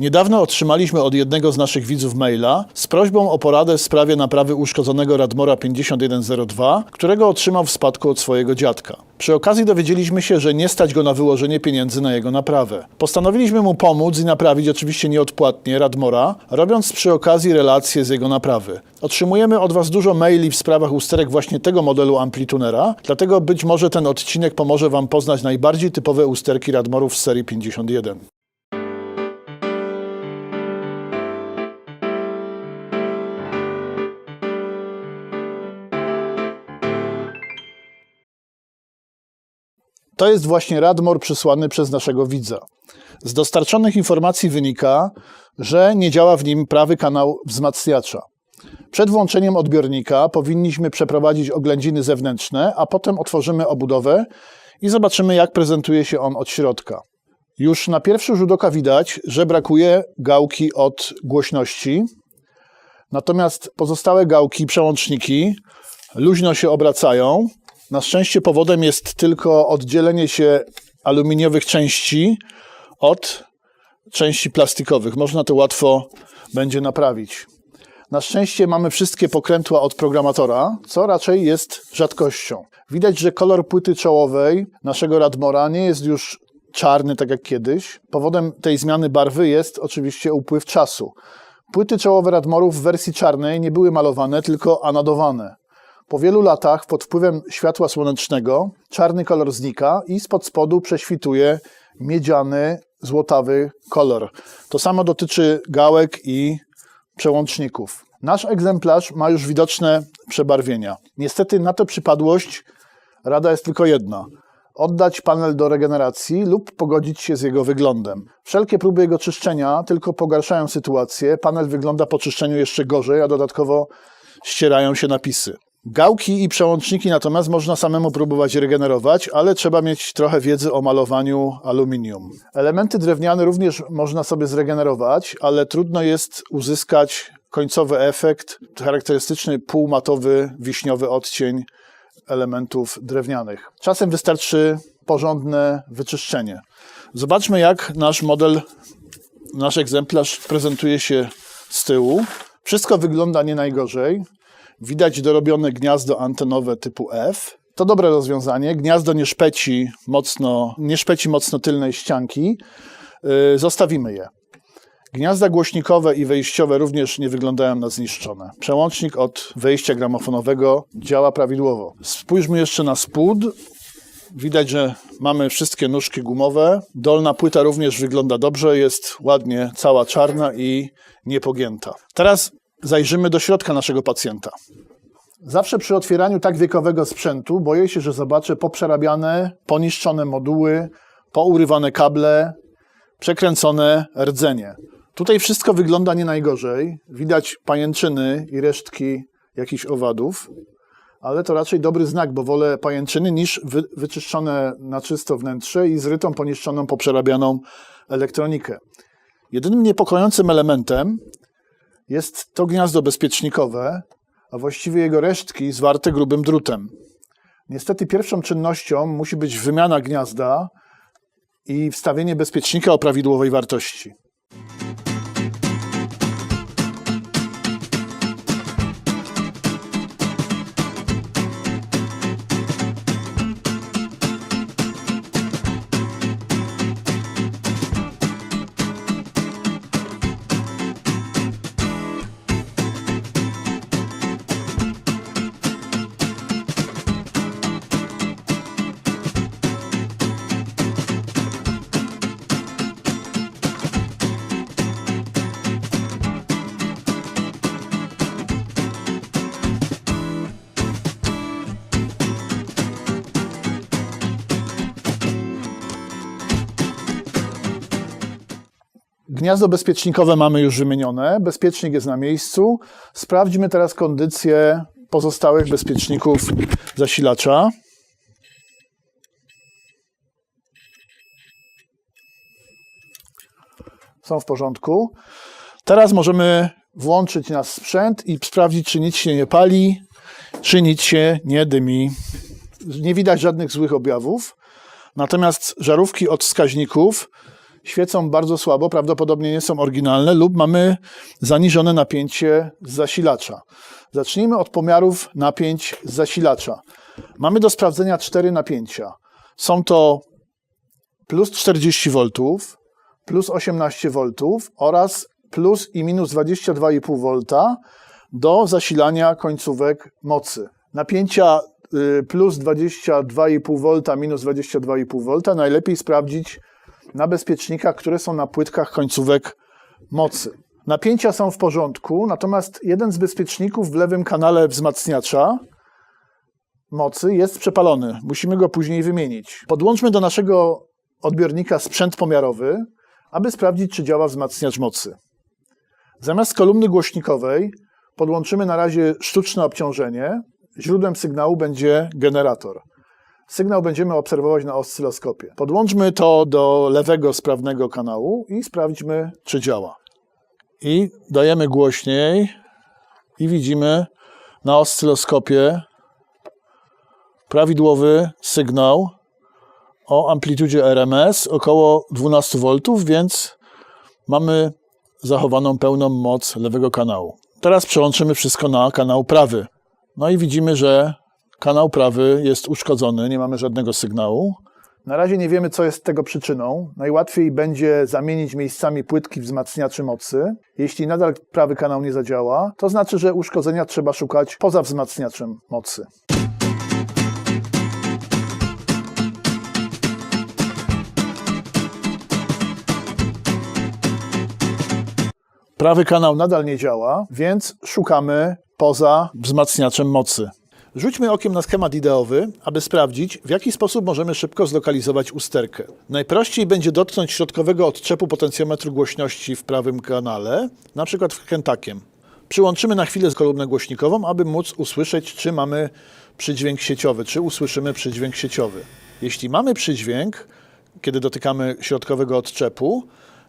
Niedawno otrzymaliśmy od jednego z naszych widzów maila z prośbą o poradę w sprawie naprawy uszkodzonego Radmora 5102, którego otrzymał w spadku od swojego dziadka. Przy okazji dowiedzieliśmy się, że nie stać go na wyłożenie pieniędzy na jego naprawę. Postanowiliśmy mu pomóc i naprawić oczywiście nieodpłatnie Radmora, robiąc przy okazji relacje z jego naprawy. Otrzymujemy od Was dużo maili w sprawach usterek właśnie tego modelu amplitunera, dlatego być może ten odcinek pomoże Wam poznać najbardziej typowe usterki Radmorów z serii 51. To jest właśnie Radmor przysłany przez naszego widza. Z dostarczonych informacji wynika, że nie działa w nim prawy kanał wzmacniacza. Przed włączeniem odbiornika powinniśmy przeprowadzić oględziny zewnętrzne, a potem otworzymy obudowę i zobaczymy, jak prezentuje się on od środka. Już na pierwszy rzut oka widać, że brakuje gałki od głośności, natomiast pozostałe gałki, przełączniki luźno się obracają. Na szczęście powodem jest tylko oddzielenie się aluminiowych części od części plastikowych. Można to łatwo będzie naprawić. Na szczęście mamy wszystkie pokrętła od programatora, co raczej jest rzadkością. Widać, że kolor płyty czołowej naszego Radmora nie jest już czarny tak jak kiedyś. Powodem tej zmiany barwy jest oczywiście upływ czasu. Płyty czołowe Radmorów w wersji czarnej nie były malowane, tylko anodowane. Po wielu latach, pod wpływem światła słonecznego, czarny kolor znika i spod spodu prześwituje miedziany, złotawy kolor. To samo dotyczy gałek i przełączników. Nasz egzemplarz ma już widoczne przebarwienia. Niestety na tę przypadłość rada jest tylko jedna. Oddać panel do regeneracji lub pogodzić się z jego wyglądem. Wszelkie próby jego czyszczenia tylko pogarszają sytuację. Panel wygląda po czyszczeniu jeszcze gorzej, a dodatkowo ścierają się napisy. Gałki i przełączniki natomiast można samemu próbować regenerować, ale trzeba mieć trochę wiedzy o malowaniu aluminium. Elementy drewniane również można sobie zregenerować, ale trudno jest uzyskać końcowy efekt, charakterystyczny półmatowy, wiśniowy odcień elementów drewnianych. Czasem wystarczy porządne wyczyszczenie. Zobaczmy, jak nasz model, nasz egzemplarz prezentuje się z tyłu. Wszystko wygląda nie najgorzej. Widać dorobione gniazdo antenowe typu F. To dobre rozwiązanie. Gniazdo nie szpeci mocno, nie szpeci mocno tylnej ścianki. Yy, zostawimy je. Gniazda głośnikowe i wejściowe również nie wyglądają na zniszczone. Przełącznik od wejścia gramofonowego działa prawidłowo. Spójrzmy jeszcze na spód. Widać, że mamy wszystkie nóżki gumowe. Dolna płyta również wygląda dobrze, jest ładnie cała czarna i niepogięta. Teraz zajrzymy do środka naszego pacjenta. Zawsze przy otwieraniu tak wiekowego sprzętu boję się, że zobaczę poprzerabiane, poniszczone moduły, pourywane kable, przekręcone rdzenie. Tutaj wszystko wygląda nie najgorzej. Widać pajęczyny i resztki jakichś owadów, ale to raczej dobry znak, bo wolę pajęczyny niż wy, wyczyszczone na czysto wnętrze i zrytą, poniszczoną, poprzerabianą elektronikę. Jedynym niepokojącym elementem jest to gniazdo bezpiecznikowe, a właściwie jego resztki zwarte grubym drutem. Niestety pierwszą czynnością musi być wymiana gniazda i wstawienie bezpiecznika o prawidłowej wartości. Gniazdo bezpiecznikowe mamy już wymienione. Bezpiecznik jest na miejscu. Sprawdźmy teraz kondycję pozostałych bezpieczników zasilacza. Są w porządku. Teraz możemy włączyć nasz sprzęt i sprawdzić, czy nic się nie pali, czy nic się nie dymi. Nie widać żadnych złych objawów. Natomiast żarówki od wskaźników świecą bardzo słabo, prawdopodobnie nie są oryginalne lub mamy zaniżone napięcie z zasilacza. Zacznijmy od pomiarów napięć z zasilacza. Mamy do sprawdzenia cztery napięcia. Są to plus 40 V, plus 18 V oraz plus i minus 22,5 V do zasilania końcówek mocy. Napięcia y, plus 22,5 V, minus 22,5 V najlepiej sprawdzić na bezpiecznikach, które są na płytkach końcówek mocy. Napięcia są w porządku, natomiast jeden z bezpieczników w lewym kanale wzmacniacza mocy jest przepalony. Musimy go później wymienić. Podłączmy do naszego odbiornika sprzęt pomiarowy, aby sprawdzić, czy działa wzmacniacz mocy. Zamiast kolumny głośnikowej podłączymy na razie sztuczne obciążenie. Źródłem sygnału będzie generator. Sygnał będziemy obserwować na oscyloskopie. Podłączmy to do lewego sprawnego kanału i sprawdźmy, czy działa. I dajemy głośniej i widzimy na oscyloskopie prawidłowy sygnał o amplitudzie RMS około 12 V, więc mamy zachowaną pełną moc lewego kanału. Teraz przełączymy wszystko na kanał prawy. No i widzimy, że kanał prawy jest uszkodzony, nie mamy żadnego sygnału. Na razie nie wiemy, co jest tego przyczyną. Najłatwiej będzie zamienić miejscami płytki wzmacniaczy mocy. Jeśli nadal prawy kanał nie zadziała, to znaczy, że uszkodzenia trzeba szukać poza wzmacniaczem mocy. Prawy kanał nadal nie działa, więc szukamy poza wzmacniaczem mocy. Rzućmy okiem na schemat ideowy, aby sprawdzić, w jaki sposób możemy szybko zlokalizować usterkę. Najprościej będzie dotknąć środkowego odczepu potencjometru głośności w prawym kanale, na przykład wkrętakiem. Przyłączymy na chwilę kolumnę głośnikową, aby móc usłyszeć, czy mamy przydźwięk sieciowy, czy usłyszymy przydźwięk sieciowy. Jeśli mamy przydźwięk, kiedy dotykamy środkowego odczepu,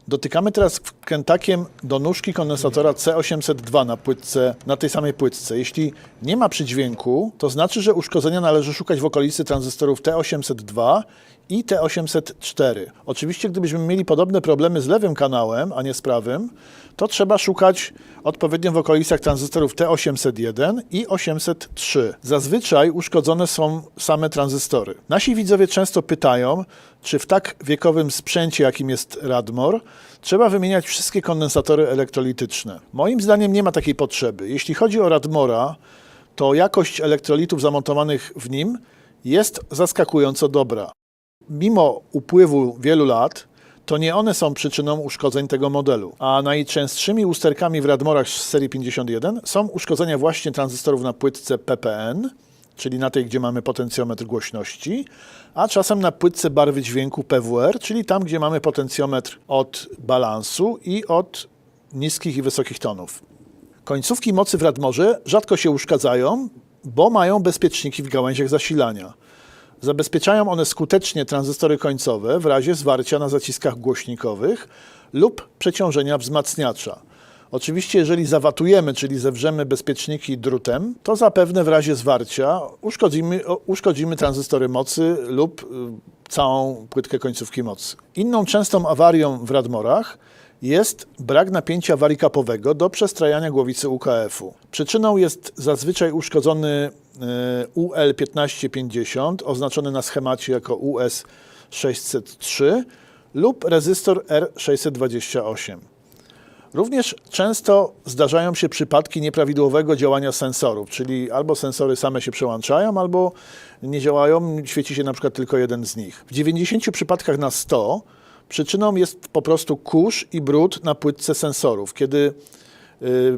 Dotykamy teraz wkrętakiem do nóżki kondensatora C802 na, płytce, na tej samej płytce. Jeśli nie ma przydźwięku, to znaczy, że uszkodzenia należy szukać w okolicy tranzystorów T802 i T804. Oczywiście, gdybyśmy mieli podobne problemy z lewym kanałem, a nie z prawym, to trzeba szukać odpowiednio w okolicach tranzystorów T801 i 803. Zazwyczaj uszkodzone są same tranzystory. Nasi widzowie często pytają, czy w tak wiekowym sprzęcie, jakim jest Radmor, trzeba wymieniać wszystkie kondensatory elektrolityczne. Moim zdaniem nie ma takiej potrzeby. Jeśli chodzi o Radmora, to jakość elektrolitów zamontowanych w nim jest zaskakująco dobra. Mimo upływu wielu lat, to nie one są przyczyną uszkodzeń tego modelu. A najczęstszymi usterkami w Radmorach z serii 51 są uszkodzenia właśnie tranzystorów na płytce PPN, czyli na tej, gdzie mamy potencjometr głośności, a czasem na płytce barwy dźwięku PWR, czyli tam, gdzie mamy potencjometr od balansu i od niskich i wysokich tonów. Końcówki mocy w Radmorze rzadko się uszkadzają, bo mają bezpieczniki w gałęziach zasilania. Zabezpieczają one skutecznie tranzystory końcowe w razie zwarcia na zaciskach głośnikowych lub przeciążenia wzmacniacza. Oczywiście, jeżeli zawatujemy, czyli zewrzemy bezpieczniki drutem, to zapewne w razie zwarcia uszkodzimy, uszkodzimy tranzystory mocy lub y, całą płytkę końcówki mocy. Inną częstą awarią w Radmorach jest brak napięcia warikapowego do przestrajania głowicy UKF-u. Przyczyną jest zazwyczaj uszkodzony UL1550, oznaczony na schemacie jako US603 lub rezystor R628. Również często zdarzają się przypadki nieprawidłowego działania sensorów, czyli albo sensory same się przełączają, albo nie działają, świeci się na przykład tylko jeden z nich. W 90 przypadkach na 100 przyczyną jest po prostu kurz i brud na płytce sensorów. Kiedy y,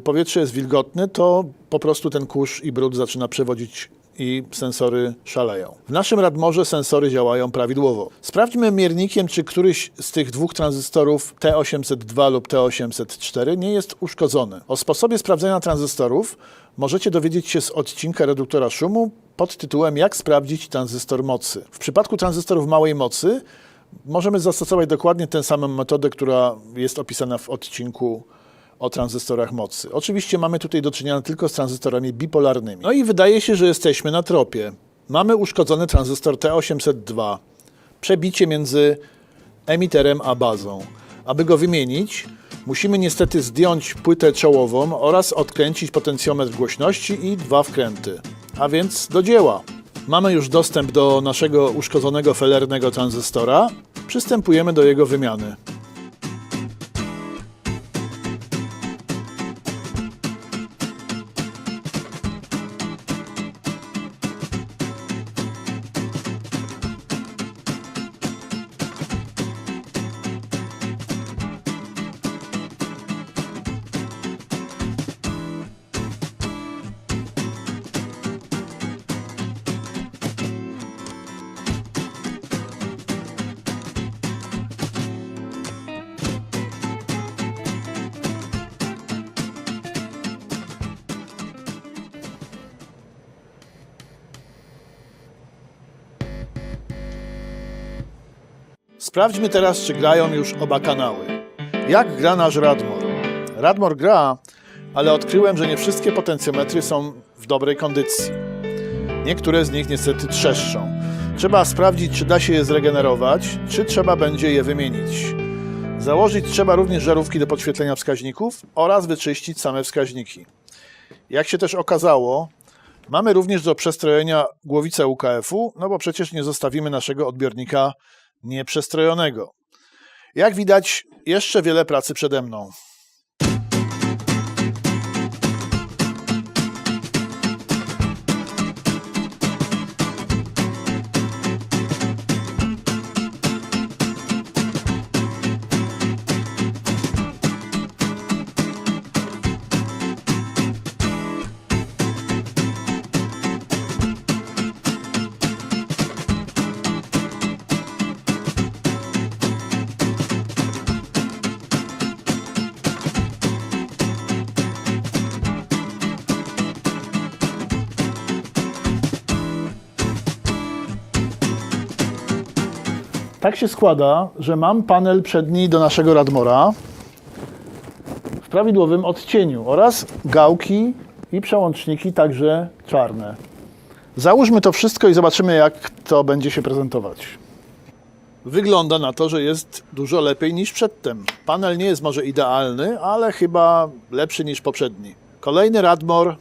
powietrze jest wilgotne, to po prostu ten kurz i brud zaczyna przewodzić i sensory szaleją. W naszym Radmorze sensory działają prawidłowo. Sprawdźmy miernikiem, czy któryś z tych dwóch tranzystorów T802 lub T804 nie jest uszkodzony. O sposobie sprawdzenia tranzystorów możecie dowiedzieć się z odcinka reduktora szumu pod tytułem Jak sprawdzić tranzystor mocy. W przypadku tranzystorów małej mocy możemy zastosować dokładnie tę samą metodę, która jest opisana w odcinku o tranzystorach mocy. Oczywiście mamy tutaj do czynienia tylko z tranzystorami bipolarnymi. No i wydaje się, że jesteśmy na tropie. Mamy uszkodzony tranzystor T802. Przebicie między emiterem a bazą. Aby go wymienić, musimy niestety zdjąć płytę czołową oraz odkręcić potencjometr głośności i dwa wkręty. A więc do dzieła. Mamy już dostęp do naszego uszkodzonego felernego tranzystora. Przystępujemy do jego wymiany. Sprawdźmy teraz, czy grają już oba kanały. Jak gra nasz Radmor? Radmor gra, ale odkryłem, że nie wszystkie potencjometry są w dobrej kondycji. Niektóre z nich niestety trzeszczą. Trzeba sprawdzić, czy da się je zregenerować, czy trzeba będzie je wymienić. Założyć trzeba również żarówki do podświetlenia wskaźników oraz wyczyścić same wskaźniki. Jak się też okazało, mamy również do przestrojenia głowicę UKF-u, no bo przecież nie zostawimy naszego odbiornika nieprzestrojonego. Jak widać, jeszcze wiele pracy przede mną. Tak się składa, że mam panel przedni do naszego Radmora w prawidłowym odcieniu oraz gałki i przełączniki także czarne. Załóżmy to wszystko i zobaczymy, jak to będzie się prezentować. Wygląda na to, że jest dużo lepiej niż przedtem. Panel nie jest może idealny, ale chyba lepszy niż poprzedni. Kolejny Radmor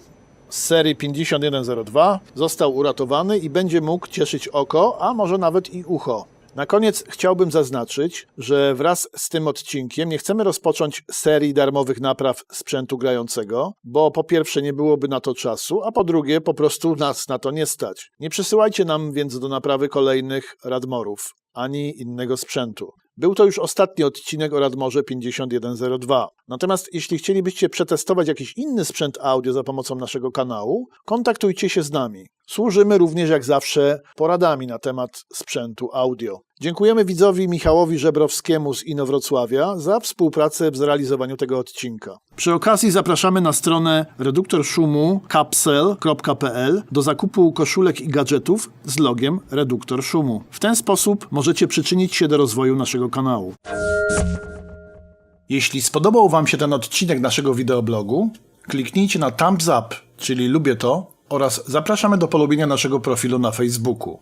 z serii 5102 został uratowany i będzie mógł cieszyć oko, a może nawet i ucho. Na koniec chciałbym zaznaczyć, że wraz z tym odcinkiem nie chcemy rozpocząć serii darmowych napraw sprzętu grającego, bo po pierwsze nie byłoby na to czasu, a po drugie po prostu nas na to nie stać. Nie przysyłajcie nam więc do naprawy kolejnych Radmorów ani innego sprzętu. Był to już ostatni odcinek o Radmorze 5102. Natomiast jeśli chcielibyście przetestować jakiś inny sprzęt audio za pomocą naszego kanału, kontaktujcie się z nami. Służymy również jak zawsze poradami na temat sprzętu audio. Dziękujemy widzowi Michałowi Żebrowskiemu z Inowrocławia za współpracę w zrealizowaniu tego odcinka. Przy okazji zapraszamy na stronę reduktor szumu capsel.pl do zakupu koszulek i gadżetów z logiem reduktor szumu. W ten sposób możecie przyczynić się do rozwoju naszego kanału. Jeśli spodobał Wam się ten odcinek naszego wideoblogu, kliknijcie na thumbs up, czyli lubię to, oraz zapraszamy do polubienia naszego profilu na Facebooku.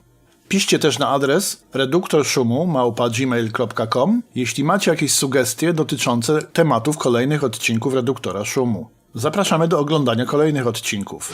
Piszcie też na adres reduktorszumu małpa.gmail.com, jeśli macie jakieś sugestie dotyczące tematów kolejnych odcinków Reduktora Szumu. Zapraszamy do oglądania kolejnych odcinków.